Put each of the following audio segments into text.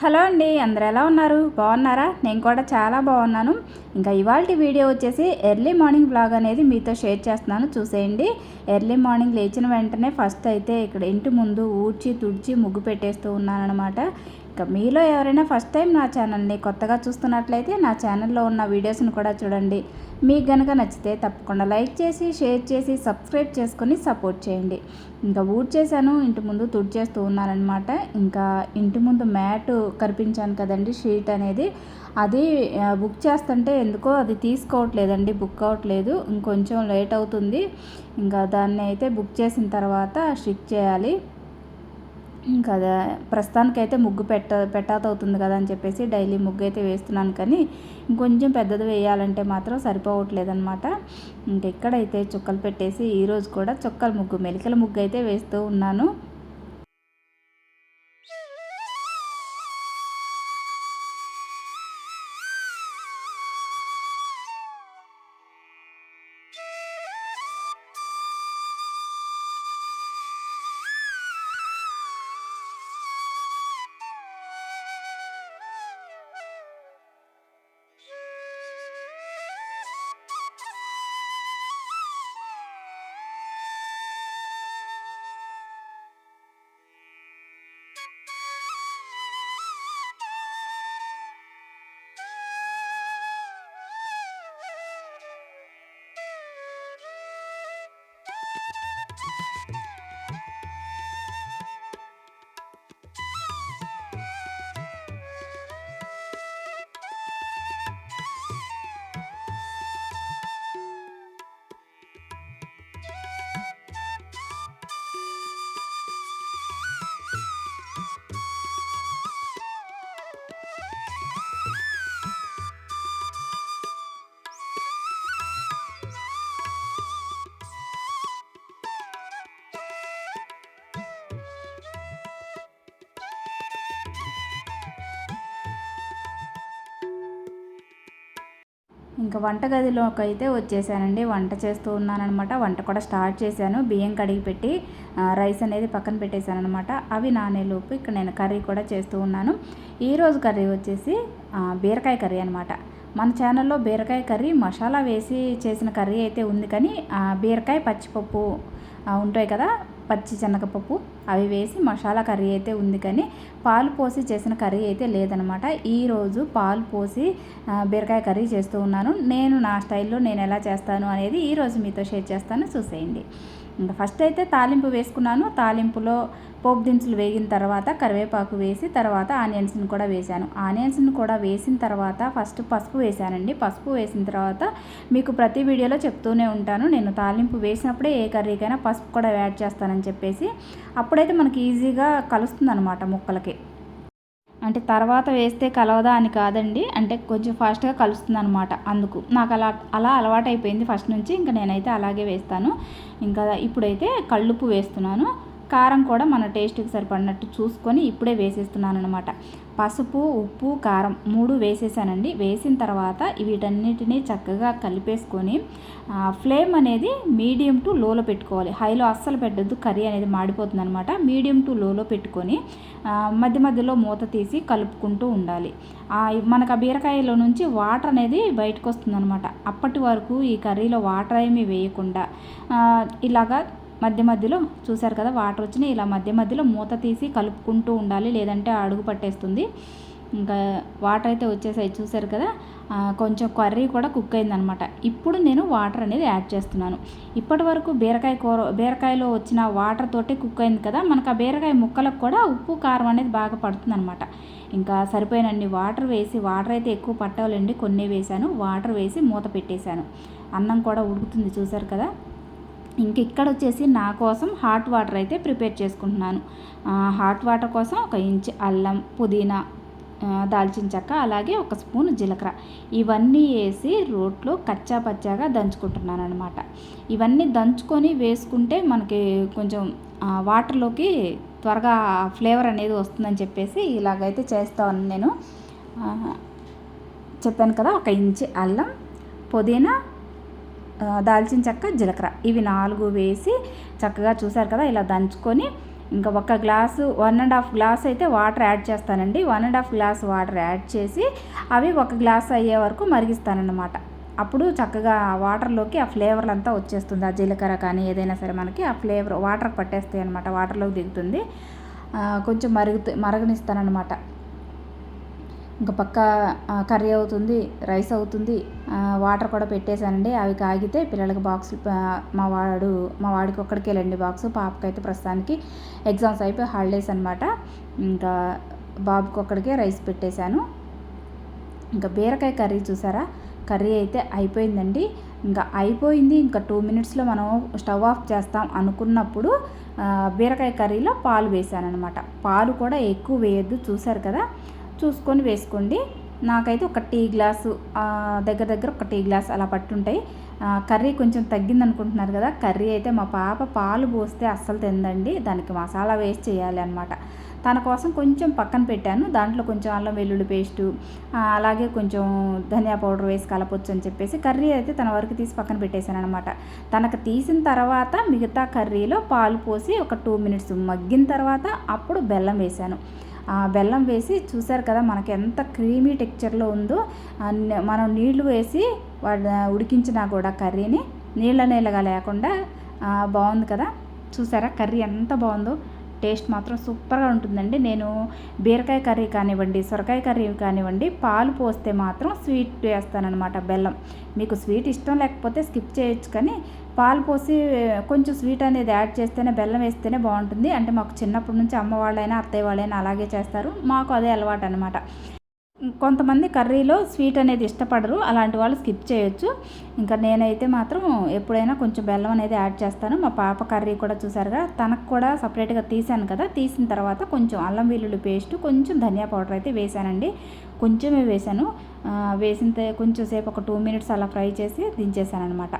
Hello అండి అందరు ఎలా ఉన్నారు? బాగున్నారా? నేను కూడా చాలా బాగున్నాను. ఇంకా ఇవాళ వీడియో వచ్చేసి ఎర్లీ మార్నింగ్ బ్లాగ్ అనేది మీతో షేర్ చేస్తున్నాను. చూసేయండి. ఎర్లీ మార్నింగ్ లేచిన వెంటనే ఫస్ట్ అయితే ఇక్కడ ఇంటి ముందు ఊడ్చి తుడిచి ముగ్గు పెట్టేస్తూ ఉన్నానమాట ఇంకా మీలో ఎవరైనా ఫస్ట్ టైం నా ఛానల్ని కొత్తగా చూస్తున్నట్లయితే నా ఛానల్లో ఉన్న వీడియోస్ని కూడా చూడండి. మీకు కనుక నచ్చితే తప్పకుండా లైక్ చేసి షేర్ చేసి సబ్స్క్రైబ్ చేసుకొని సపోర్ట్ చేయండి. ఇంకా ఊడ్ చేశాను ఇంటి ముందు తుడిచేస్తూ ఉన్నానమాట ఇంకా ఇంటి ముందు మ్యాట్ కనిపించాను కదండి షీట్ అనేది. అది బుక్ చేస్తుంటే ఎందుకో అది తీసుకోవట్లేదండి బుక్ అవ్వట్లేదు. ఇంకొంచెం లేట్ అవుతుంది. ఇంకా దాన్ని అయితే బుక్ చేసిన తర్వాత స్టిక్ చేయాలి. ఇంకా ప్రస్తుతానికైతే ముగ్గు పెట్ట పెట్టాత అవుతుంది కదా అని చెప్పేసి డైలీ ముగ్గు అయితే వేస్తున్నాను కానీ ఇంకొంచెం పెద్దది వేయాలంటే మాత్రం సరిపోవట్లేదనమాట ఇంకెక్కడైతే చుక్కలు పెట్టేసి ఈరోజు కూడా చుక్కల ముగ్గు మెలికల ముగ్గు అయితే వేస్తూ ఉన్నాను. ఇంకా వంటగదిలోకి అయితే వచ్చేసానండి. వంట చేస్తూ ఉన్నానమాట వంట కూడా స్టార్ట్ చేశాను. బియ్యం కడిగి పెట్టి రైస్ అనేది పక్కన పెట్టేశాను అనమాట అవి నానేలోపు ఇక్కడ నేను కర్రీ కూడా చేస్తూ ఉన్నాను. ఈరోజు కర్రీ వచ్చేసి బీరకాయ కర్రీ అనమాట మన ఛానల్లో బీరకాయ కర్రీ మసాలా వేసి చేసిన కర్రీ అయితే ఉంది కానీ బీరకాయ పచ్చిపప్పు ఉంటాయి కదా పచ్చి శనగపప్పు అవి వేసి మసాలా కర్రీ అయితే ఉంది కానీ పాలు పోసి చేసిన కర్రీ అయితే లేదనమాట. ఈరోజు పాలు పోసి బీరకాయ కర్రీ చేస్తూ ఉన్నాను. నేను నా స్టైల్లో నేను ఎలా చేస్తాను అనేది ఈరోజు మీతో షేర్ చేస్తాను. చూసేయండి. ఇంకా ఫస్ట్ అయితే తాలింపు వేసుకున్నాను. తాలింపులో పోపు దినుసులు వేగిన తర్వాత కరివేపాకు వేసి తర్వాత ఆనియన్స్ని కూడా వేశాను. ఆనియన్స్ని కూడా వేసిన తర్వాత ఫస్ట్ పసుపు వేశానండి. పసుపు వేసిన తర్వాత మీకు ప్రతి వీడియోలో చెప్తూనే ఉంటాను. నేను తాలింపు వేసినప్పుడే ఏ కర్రీకైనా పసుపు కూడా యాడ్ చేస్తానని చెప్పేసి అప్పుడైతే మనకి ఈజీగా కలుస్తుంది అనమాట ముక్కలకి. అంటే తర్వాత వేస్తే కలవదా అని కాదండి. అంటే కొంచెం ఫాస్ట్గా కలుస్తుంది అనమాట అందుకు. నాకు అలా అలా అలవాటు అయిపోయింది ఫస్ట్ నుంచి. ఇంకా నేనైతే అలాగే వేస్తాను. ఇంకా ఇప్పుడైతే కళ్ళుప్పు వేస్తున్నాను. కారం కూడా మన టేస్ట్కి సరిపడినట్టు చూసుకొని ఇప్పుడే వేసేస్తున్నాను అనమాట పసుపు ఉప్పు కారం మూడు వేసేసానండి. వేసిన తర్వాత వీటన్నిటినీ చక్కగా కలిపేసుకొని ఫ్లేమ్ అనేది మీడియం టు లోలో పెట్టుకోవాలి. హైలో అస్సలు పెట్టద్దు కర్రీ అనేది మాడిపోతుంది అనమాట మీడియం టు లోలో పెట్టుకొని మధ్య మధ్యలో మూత తీసి కలుపుకుంటూ ఉండాలి. మనకు ఆ బీరకాయలో నుంచి వాటర్ అనేది బయటకు వస్తుంది అనమాట అప్పటి వరకు ఈ కర్రీలో వాటర్ ఏమీ వేయకుండా ఇలాగా మధ్య మధ్యలో చూసారు కదా వాటర్ వచ్చినాయి. ఇలా మధ్య మధ్యలో మూత తీసి కలుపుకుంటూ ఉండాలి లేదంటే అడుగు పట్టేస్తుంది. ఇంకా వాటర్ అయితే వచ్చేసాయి చూసారు కదా. కొంచెం కర్రీ కూడా కుక్ అయిందనమాట. ఇప్పుడు నేను వాటర్ అనేది యాడ్ చేస్తున్నాను. ఇప్పటి వరకు బీరకాయ కూర బీరకాయలో వచ్చిన వాటర్ తోటే కుక్ అయింది కదా. మనకు ఆ బీరకాయ ముక్కలకు కూడా ఉప్పు కారం అనేది బాగా పడుతుందనమాట. ఇంకా సరిపోయినన్ని వాటర్ వేసి వాటర్ అయితే ఎక్కువ పట్టవాలండి కొన్ని వేశాను. వాటర్ వేసి మూత పెట్టేశాను. అన్నం కూడా ఉడుకుతుంది చూసారు కదా. ఇంకెక్కడ వచ్చేసి నా కోసం హాట్ వాటర్ అయితే ప్రిపేర్ చేసుకుంటున్నాను. హాట్ వాటర్ కోసం ఒక ఇంచ్ అల్లం పుదీనా దాల్చిన చెక్క అలాగే ఒక స్పూన్ జీలకర్ర. ఇవన్నీ వేసి రోట్లో కచ్చా పచ్చాగా దంచుకుంటున్నాను అనమాట ఇవన్నీ దంచుకొని వేసుకుంటే మనకి కొంచెం వాటర్లోకి త్వరగా ఫ్లేవర్ అనేది వస్తుందని చెప్పేసి ఇలాగైతే చేస్తాను నేను. చెప్పాను కదా ఒక ఇంచ్ అల్లం పుదీనా దాల్చిన చెక్క జీలకర్ర. ఇవి నాలుగు వేసి చక్కగా చూసారు కదా ఇలా దంచుకొని ఇంకా ఒక glass one and half glass అయితే వాటర్ యాడ్ చేస్తానండి. One and half glass water add చేసి అవి ఒక గ్లాస్ అయ్యే వరకు మరిగిస్తానన్నమాట. అప్పుడు చక్కగా వాటర్లోకి ఆ ఫ్లేవర్లు అంతా వచ్చేస్తుంది. ఆ జీలకర్ర కానీ ఏదైనా సరే మనకి ఆ ఫ్లేవర్ వాటర్ పట్టేస్తాయి అనమాట వాటర్లోకి దిగుతుంది. కొంచెం మరుగుతు మరగనిస్తానమాట ఇంకా పక్క కర్రీ అవుతుంది రైస్ అవుతుంది వాటర్ కూడా పెట్టేశానండి. అవి కాగితే పిల్లలకి బాక్స్ మా వాడు మా వాడికి ఒక్కడికి వెళ్ళండి బాక్స్ పాపకైతే ప్రస్తుతానికి ఎగ్జామ్స్ అయిపోయి హాలిడేస్ అనమాట ఇంకా బాబుకి ఒక్కడికే రైస్ పెట్టేశాను. ఇంకా బీరకాయ కర్రీ చూసారా? కర్రీ అయితే అయిపోయిందండి. ఇంకా అయిపోయింది. ఇంకా టూ మినిట్స్లో మనం స్టవ్ ఆఫ్ చేస్తాం అనుకున్నప్పుడు బీరకాయ కర్రీలో పాలు వేసాను అనమాట పాలు కూడా ఎక్కువ వేయద్దు చూసారు కదా? చూసుకొని వేసుకోండి. నాకైతే ఒక టీ గ్లాసు దగ్గర దగ్గర ఒక టీ గ్లాస్ అలా పట్టుంటాయి. కర్రీ కొంచెం తగ్గింది అనుకుంటున్నారు కదా కర్రీ అయితే మా పాప పాలు పోస్తే అస్సలు తిందండి. దానికి మసాలా వేస్ట్ చేయాలి అనమాట తన కోసం కొంచెం పక్కన పెట్టాను. దాంట్లో కొంచెం అల్లం వెల్లుల్లి పేస్టు అలాగే కొంచెం ధనియా పౌడర్ వేసి కలపొచ్చు అని చెప్పేసి కర్రీ అయితే తన వరకు తీసి పక్కన పెట్టేశాను అనమాట తనకు తీసిన తర్వాత మిగతా కర్రీలో పాలు పోసి ఒక టూ మినిట్స్ మగ్గిన తర్వాత అప్పుడు బెల్లం వేశాను. బెల్లం వేసి చూసారు కదా మనకి ఎంత క్రీమీ టెక్చర్లో ఉందో మనం నీళ్ళు వేసి ఉడికించినా కూడా కర్రీని నీళ్ళ నీళ్ళగా లేకుండా బాగుంది కదా. చూసారా కర్రీ ఎంత బాగుందో. టేస్ట్ మాత్రం సూపర్గా ఉంటుందండి. నేను బీరకాయ కర్రీ కానివ్వండి సొరకాయ కర్రీ కానివ్వండి పాలు పోస్తే మాత్రం స్వీట్ వేస్తానన్నమాట బెల్లం. మీకు స్వీట్ ఇష్టం లేకపోతే స్కిప్ చేయొచ్చు కానీ పాలు పోసి కొంచెం స్వీట్ అనేది యాడ్ చేస్తేనే బెల్లం వేస్తేనే బాగుంటుంది. అంటే మాకు చిన్నప్పటి నుంచి అమ్మ వాళ్ళైనా అత్తయ్య వాళ్ళైనా అలాగే చేస్తారు. మాకు అదే అలవాటు అనమాట కొంతమంది కర్రీలో స్వీట్ అనేది ఇష్టపడరు. అలాంటి వాళ్ళు స్కిప్ చేయొచ్చు. ఇంకా నేనైతే మాత్రం ఎప్పుడైనా కొంచెం బెల్లం అనేది యాడ్ చేస్తాను. మా పాప కర్రీ కూడా చూసారుగా. తనకు కూడా సపరేట్గా తీసాను కదా. తీసిన తర్వాత కొంచెం అల్లం వెల్లుల్లి పేస్ట్ కొంచెం ధనియా పౌడర్ అయితే వేసానండి. కొంచెమే వేసాను వేసిన కొంచెం సేపు ఒక టూ మినిట్స్ అలా ఫ్రై చేసి దించేసాను అనమాట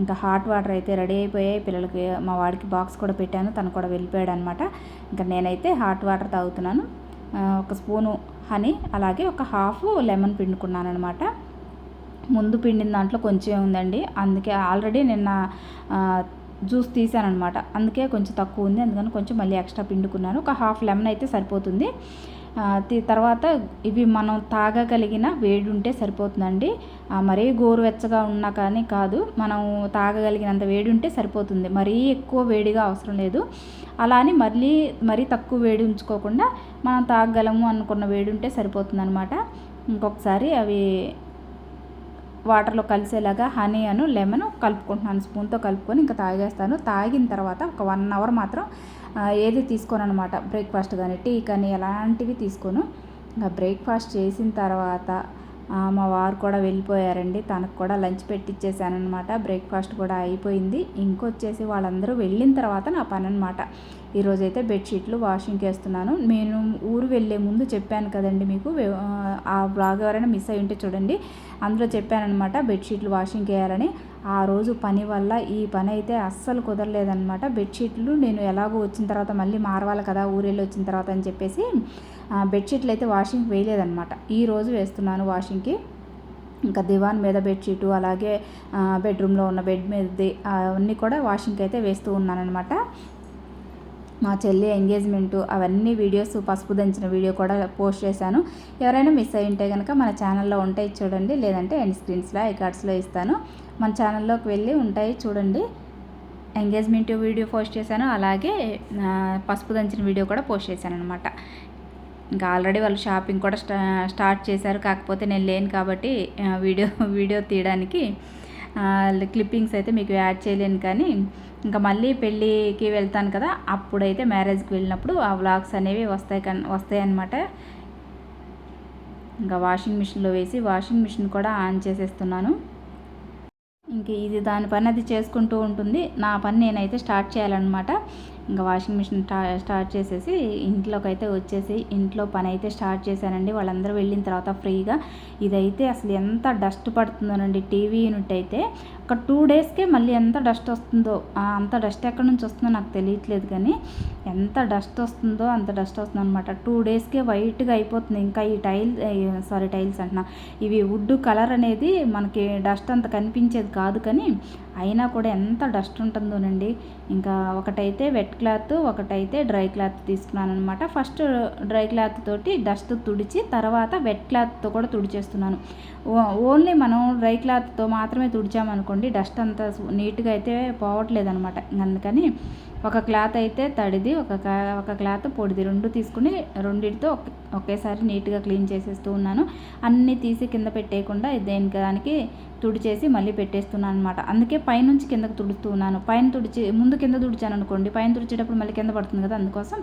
ఇంకా హాట్ వాటర్ అయితే రెడీ అయిపోయాయి. పిల్లలకి మా వాడికి బాక్స్ కూడా పెట్టాను. తను కూడా వెళ్ళిపోయాడు అనమాట ఇంకా నేనైతే హాట్ వాటర్ తాగుతున్నాను. ఒక స్పూను హనీ అలాగే ఒక హాఫ్ లెమన్ పిండుకున్నాను అనమాట ముందు పిండిన దాంట్లో కొంచెం ఉందండి. అందుకే ఆల్రెడీ నిన్న జ్యూస్ తీసానమాట అందుకే కొంచెం తక్కువ ఉంది. అందుకని కొంచెం మళ్ళీ ఎక్స్ట్రా పిండుకున్నాను. ఒక హాఫ్ లెమన్ అయితే సరిపోతుంది. తర్వాత ఇవి మనం తాగగలిగిన వేడి ఉంటే సరిపోతుందండి మరీ గోరువెచ్చగా ఉన్నా కానీ కాదు మనం తాగగలిగినంత వేడి ఉంటే సరిపోతుంది. మరీ ఎక్కువ వేడిగా అవసరం లేదు. అలా అని మళ్ళీ మరీ తక్కువ వేడి ఉంచుకోకుండా మనం తాగగలము అనుకున్న వేడి ఉంటే సరిపోతుంది అనమాట ఇంకొకసారి అవి వాటర్లో కలిసేలాగా హనీ అను లెమన్ కలుపుకుంటున్నాను. స్పూన్తో కలుపుకొని ఇంకా తాగేస్తాను. తాగిన తర్వాత ఒక వన్ అవర్ మాత్రం ఏది తీసుకోను అనమాట బ్రేక్ఫాస్ట్ కానీ టీ కానీ ఎలాంటివి తీసుకోను. ఇంకా బ్రేక్ఫాస్ట్ చేసిన తర్వాత మా వారు కూడా వెళ్ళిపోయారండి. తనకు కూడా లంచ్ పెట్టిచ్చేసానమాట బ్రేక్ఫాస్ట్ కూడా అయిపోయింది. ఇంకొచ్చేసి వాళ్ళందరూ వెళ్ళిన తర్వాత నా పని అనమాట ఈరోజైతే బెడ్షీట్లు వాషింగ్కి వేస్తున్నాను నేను ఊరు వెళ్ళే ముందు చెప్పాను కదండి మీకు ఆ బ్లాగ్ ఎవరైనా మిస్ అయి ఉంటే చూడండి. అందులో చెప్పానమాట బెడ్షీట్లు వాషింగ్ వేయాలని ఆ రోజు పని వల్ల ఈ పని అయితే అస్సలు కుదరలేదనమాట బెడ్షీట్లు నేను ఎలాగో వచ్చిన తర్వాత మళ్ళీ మారవాలి కదా ఊరెళ్ళి వచ్చిన తర్వాత అని చెప్పేసి బెడ్షీట్లు అయితే వాషింగ్ వేయలేదనమాట ఈరోజు వేస్తున్నాను వాషింగ్కి. ఇంకా దివాన్ మీద బెడ్షీటు అలాగే బెడ్రూమ్లో ఉన్న బెడ్ మీద అవన్నీ కూడా వాషింగ్కి అయితే వేస్తూ ఉన్నానమాట మా చెల్లి ఎంగేజ్మెంటు అవన్నీ వీడియోస్ పసుపు దంచిన వీడియో కూడా పోస్ట్ చేశాను. ఎవరైనా మిస్ అయి ఉంటే కనుక మన ఛానల్లో ఉంటాయి చూడండి లేదంటే ఎండ్ స్క్రీన్స్లో ఐకార్డ్స్లో కార్డ్స్లో ఇస్తాను. మన ఛానల్లోకి వెళ్ళి ఉంటాయి చూడండి. ఎంగేజ్మెంట్ వీడియో పోస్ట్ చేశాను అలాగే పసుపు దంచిన వీడియో కూడా పోస్ట్ చేశాను అనమాట ఇంకా ఆల్రెడీ వాళ్ళు షాపింగ్ కూడా స్టా స్టార్ట్ చేశారు. కాకపోతే నేను లేను కాబట్టి వీడియో వీడియో తీయడానికి క్లిప్పింగ్స్ అయితే మీకు యాడ్ చేయలేను కానీ ఇంకా మళ్ళీ పెళ్ళికి వెళ్తాను కదా అప్పుడైతే మ్యారేజ్కి వెళ్ళినప్పుడు ఆ వ్లాగ్స్ అనేవి వస్తాయి కన్ వస్తాయి అన్నమాట. ఇంకా వాషింగ్ మిషన్లో వేసి వాషింగ్ మిషన్ కూడా ఆన్ చేసేస్తున్నాను. ఇంక ఇది దాని పని అది చేసుకుంటూ ఉంటుంది. నా పని నేనైతే స్టార్ట్ చేయాలన్నమాట. ఇంకా వాషింగ్ మిషన్ స్టార్ట్ చేసేసి ఇంట్లోకి అయితే వచ్చేసి ఇంట్లో పని అయితే స్టార్ట్ చేశానండి. వాళ్ళందరూ వెళ్ళిన తర్వాత ఫ్రీగా. ఇదైతే అసలు ఎంత డస్ట్ పడుతుందోనండి టీవీ యూనిట్ అయితే. ఒక టూ డేస్కే మళ్ళీ ఎంత డస్ట్ వస్తుందో అంత డస్ట్ ఎక్కడి నుంచి వస్తుందో నాకు తెలియట్లేదు కానీ ఎంత డస్ట్ వస్తుందో అంత డస్ట్ వస్తుంది అనమాట టూ డేస్కే వైట్గా అయిపోతుంది. ఇంకా ఈ టైల్ సారీ టైల్స్ అంటున్నా. ఇవి వుడ్ కలర్ అనేది మనకి డస్ట్ అంత కనిపించేది కాదు కానీ అయినా కూడా ఎంత డస్ట్ ఉంటుందోనండి. ఇంకా ఒకటైతే వెట్ క్లాత్ ఒకటైతే డ్రై క్లాత్ తీసుకున్నాను అనమాట ఫస్ట్ డ్రై క్లాత్ తోటి డస్ట్ తుడిచి తర్వాత వెట్ క్లాత్తో కూడా తుడిచేస్తున్నాను. ఓన్లీ మనం డ్రై క్లాత్తో మాత్రమే తుడిచామనుకోండి డస్ట్ అంతా నీట్గా అయితే పోవట్లేదు అనమాట అందుకని ఒక క్లాత్ అయితే తడిది ఒక ఒక క్లాత్ పొడిది. రెండు తీసుకుని రెండింటితో ఒకేసారి నీట్గా క్లీన్ చేసేస్తూ ఉన్నాను. అన్నీ తీసి కింద పెట్టేయకుండా దేనికి దానికి తుడిచేసి మళ్ళీ పెట్టేస్తున్నాను అనమాట అందుకే పైనుంచి కిందకు తుడుస్తూ ఉన్నాను. పైన తుడిచి ముందు కింద తుడిచాను అనుకోండి. పైన తుడిచేటప్పుడు మళ్ళీ కింద పడుతుంది కదా అందుకోసం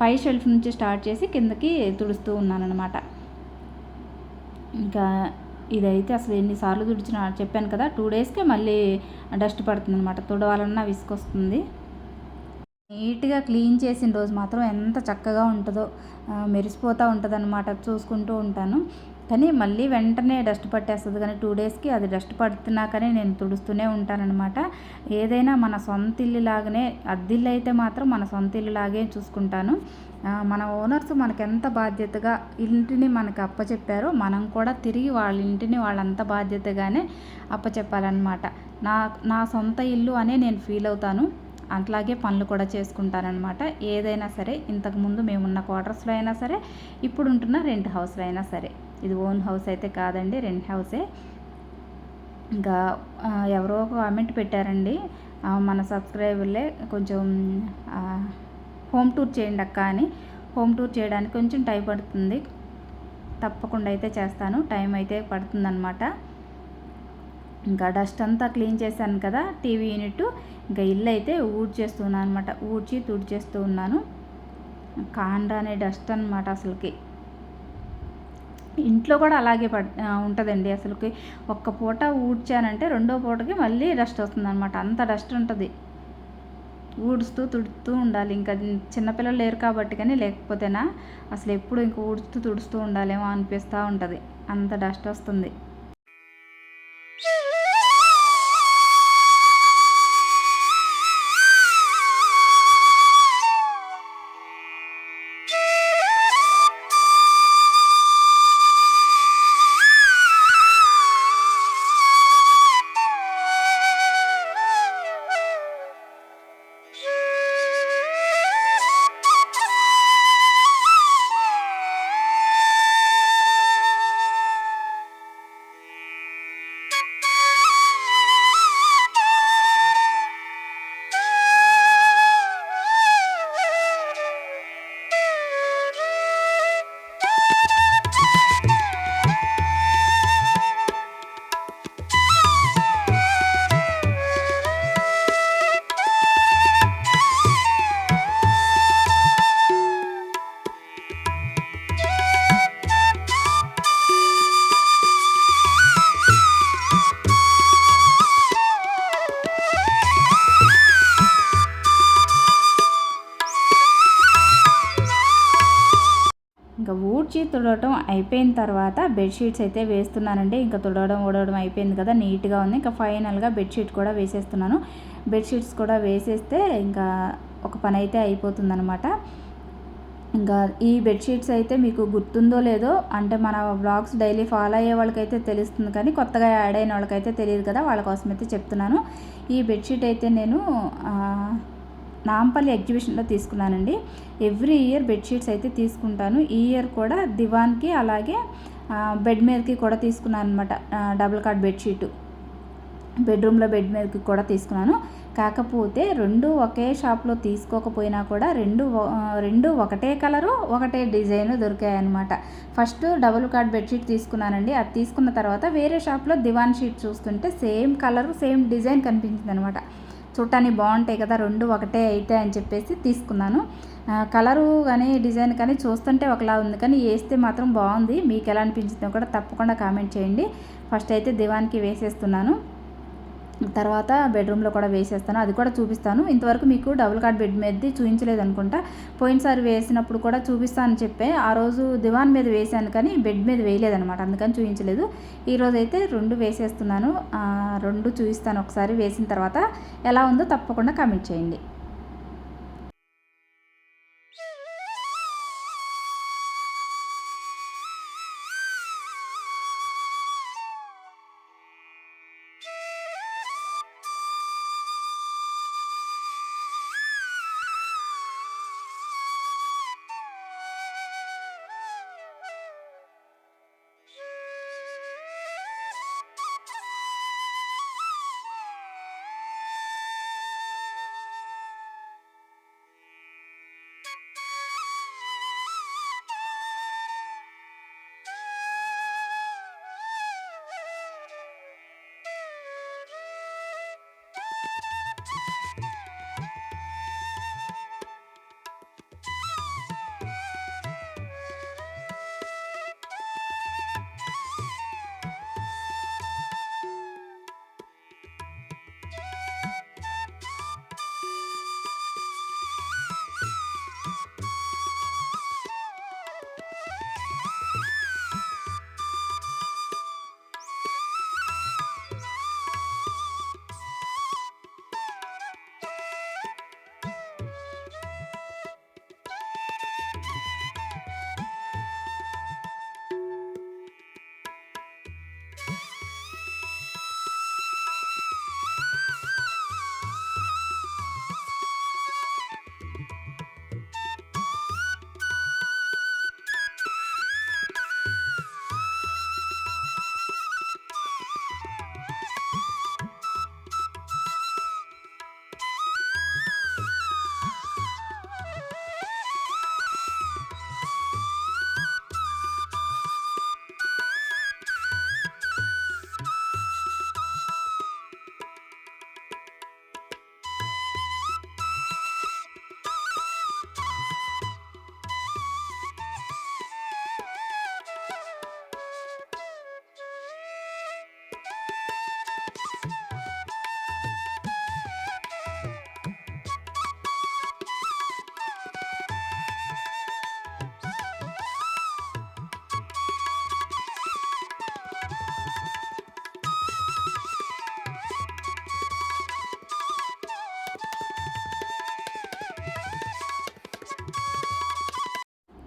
పై షెల్ఫ్ నుంచి స్టార్ట్ చేసి కిందకి తుడుస్తూ ఉన్నాను అనమాట ఇంకా ఇదైతే అసలు ఎన్నిసార్లు తుడిచిన చెప్పాను కదా టూ డేస్కే మళ్ళీ డస్ట్ పడుతుంది అనమాట తుడవాలన్నా విసుకొస్తుంది నీట్గా క్లీన్ చేసిన రోజు మాత్రం ఎంత చక్కగా ఉంటుందో మెరిసిపోతూ ఉంటుంది అనమాట చూసుకుంటూ ఉంటాను. కానీ మళ్ళీ వెంటనే డస్ట్ పట్టేస్తుంది. కానీ టూ డేస్కి అది డస్ట్ పడుతున్నా కానీ నేను తుడుస్తూనే ఉంటానన్నమాట. ఏదైనా మన సొంత ఇల్లు లాగానే అద్దిల్లు అయితే మాత్రం మన సొంత ఇల్లు లాగే చూసుకుంటాను మన ఓనర్స్ మనకు ఎంత బాధ్యతగా ఇంటిని మనకు అప్పచెప్పారో మనం కూడా తిరిగి వాళ్ళ ఇంటిని వాళ్ళంత బాధ్యతగానే అప్పచెప్పాలన్నమాట. నా నా సొంత ఇల్లు అనే నేను ఫీల్ అవుతాను. అట్లాగే పనులు కూడా చేసుకుంటారనమాట ఏదైనా సరే ఇంతకుముందు మేమున్న క్వార్టర్స్లో అయినా సరే ఇప్పుడు ఉంటున్న రెంట్ హౌస్లో అయినా సరే. ఇది ఓన్ హౌస్ అయితే కాదండి రెంట్ హౌసే. ఇంకా ఎవరో ఒక కామెంట్ పెట్టారండి మన సబ్స్క్రైబర్లే కొంచెం హోమ్ టూర్ చేయండి అక్క అని. హోమ్ టూర్ చేయడానికి కొంచెం టైం పడుతుంది. తప్పకుండా అయితే చేస్తాను టైం అయితే పడుతుందన్నమాట. ఇంకా డస్ట్ అంతా క్లీన్ చేశాను కదా టీవీ యూనిట్. ఇంకా ఇల్లు అయితే ఊడ్చేస్తున్నాను అనమాట ఊడ్చి తుడిచేస్తూ ఉన్నాను. కాండ అనే డస్ట్ అనమాట అసలుకి. ఇంట్లో కూడా అలాగే పడ్ ఉంటుందండి అసలుకి. ఒక్క పూట ఊడ్చానంటే రెండో పూటకి మళ్ళీ డస్ట్ వస్తుందనమాట అంత డస్ట్ ఉంటుంది. ఊడుస్తూ తుడుతూ ఉండాలి. ఇంకా చిన్నపిల్లలు లేరు కాబట్టి కానీ లేకపోతేనా అసలు ఎప్పుడు ఇంక ఊడుస్తూ తుడుస్తూ ఉండాలేమో అనిపిస్తూ ఉంటుంది. అంత డస్ట్ వస్తుంది. అయిపోయిన తర్వాత బెడ్షీట్స్ అయితే వేస్తున్నానండి. ఇంకా తుడవడం ఊడవడం అయిపోయింది కదా నీట్గా ఉంది. ఇంకా ఫైనల్గా బెడ్షీట్ కూడా వేసేస్తున్నాను. బెడ్షీట్స్ కూడా వేసేస్తే ఇంకా ఒక పని అయితే అయిపోతుందనమాట ఇంకా ఈ బెడ్షీట్స్ అయితే మీకు గుర్తుందో లేదో అంటే మన బ్లాగ్స్ డైలీ ఫాలో అయ్యే వాళ్ళకైతే తెలుస్తుంది కానీ కొత్తగా యాడ్ అయిన వాళ్ళకైతే తెలియదు కదా వాళ్ళ కోసం అయితే చెప్తున్నాను. ఈ బెడ్షీట్ అయితే నేను నాంపల్లి ఎగ్జిబిషన్లో తీసుకున్నానండి. ఎవ్రీ ఇయర్ బెడ్షీట్స్ అయితే తీసుకుంటాను. ఈ ఇయర్ కూడా దివాన్కి అలాగే బెడ్ మీదకి కూడా తీసుకున్నాను అనమాట డబుల్ కార్డ్ బెడ్షీటు. బెడ్రూమ్లో బెడ్ మీదకి కూడా తీసుకున్నాను. కాకపోతే రెండు ఒకే షాప్లో తీసుకోకపోయినా కూడా రెండు రెండు ఒకటే కలరు ఒకటే డిజైన్ దొరికాయన్నమాట. ఫస్ట్ డబుల్ కార్డ్ బెడ్షీట్ తీసుకున్నానండి. అది తీసుకున్న తర్వాత వేరే షాప్లో దివాన్ షీట్ చూస్తుంటే సేమ్ కలరు సేమ్ డిజైన్ కనిపించింది అనమాట చూడటానికి బాగుంటాయి కదా రెండు ఒకటే అయితే అని చెప్పేసి తీసుకున్నాను. కలరు కానీ డిజైన్ కానీ చూస్తుంటే ఒకలా ఉంది. కానీ వేస్తే మాత్రం బాగుంది. మీకు ఎలా అనిపించిందో కూడా తప్పకుండా కామెంట్ చేయండి. ఫస్ట్ అయితే దివాన్కి వేసేస్తున్నాను. తర్వాత బెడ్రూమ్లో కూడా వేసేస్తాను. అది కూడా చూపిస్తాను. ఇంతవరకు మీకు డబుల్ కార్డ్ బెడ్ మీద చూపించలేదు అనుకుంటా పోయినసారి వేసినప్పుడు కూడా చూపిస్తాను చెప్పే. ఆ రోజు దివాన్ మీద వేసాను కానీ బెడ్ మీద వేయలేదనమాట అందుకని చూపించలేదు ఈరోజు అయితే రెండు వేసేస్తున్నాను. రెండు చూపిస్తాను ఒకసారి వేసిన తర్వాత. ఎలా ఉందో తప్పకుండా కమెంట్ చేయండి.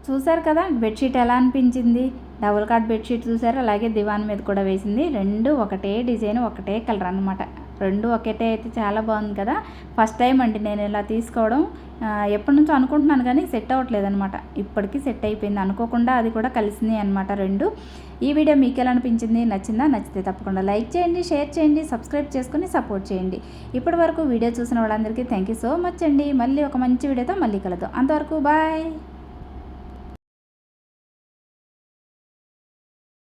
చూసారు కదా బెడ్షీట్ ఎలా అనిపించింది? డబుల్ కార్డ్ బెడ్షీట్ చూసారు అలాగే దివాన్ మీద కూడా వేసింది. రెండు ఒకటే డిజైన్ ఒకటే కలర్ అనమాట రెండు ఒకటే అయితే చాలా బాగుంది కదా. ఫస్ట్ టైం అండి నేను ఇలా తీసుకోవడం. ఎప్పటి నుంచో అనుకుంటున్నాను కానీ సెట్ అవ్వట్లేదు అనమాట ఇప్పటికీ సెట్ అయిపోయింది. అనుకోకుండా అది కూడా కలిసింది అనమాట రెండు. ఈ వీడియో మీకు ఎలా అనిపించింది? నచ్చిందా? నచ్చితే తప్పకుండా లైక్ చేయండి షేర్ చేయండి సబ్స్క్రైబ్ చేసుకుని సపోర్ట్ చేయండి. ఇప్పటి వరకు వీడియో చూసిన వాళ్ళందరికీ థ్యాంక్ యూ సో మచ్ అండి. మళ్ళీ ఒక మంచి వీడియోతో మళ్ళీ కలదు అంతవరకు బాయ్.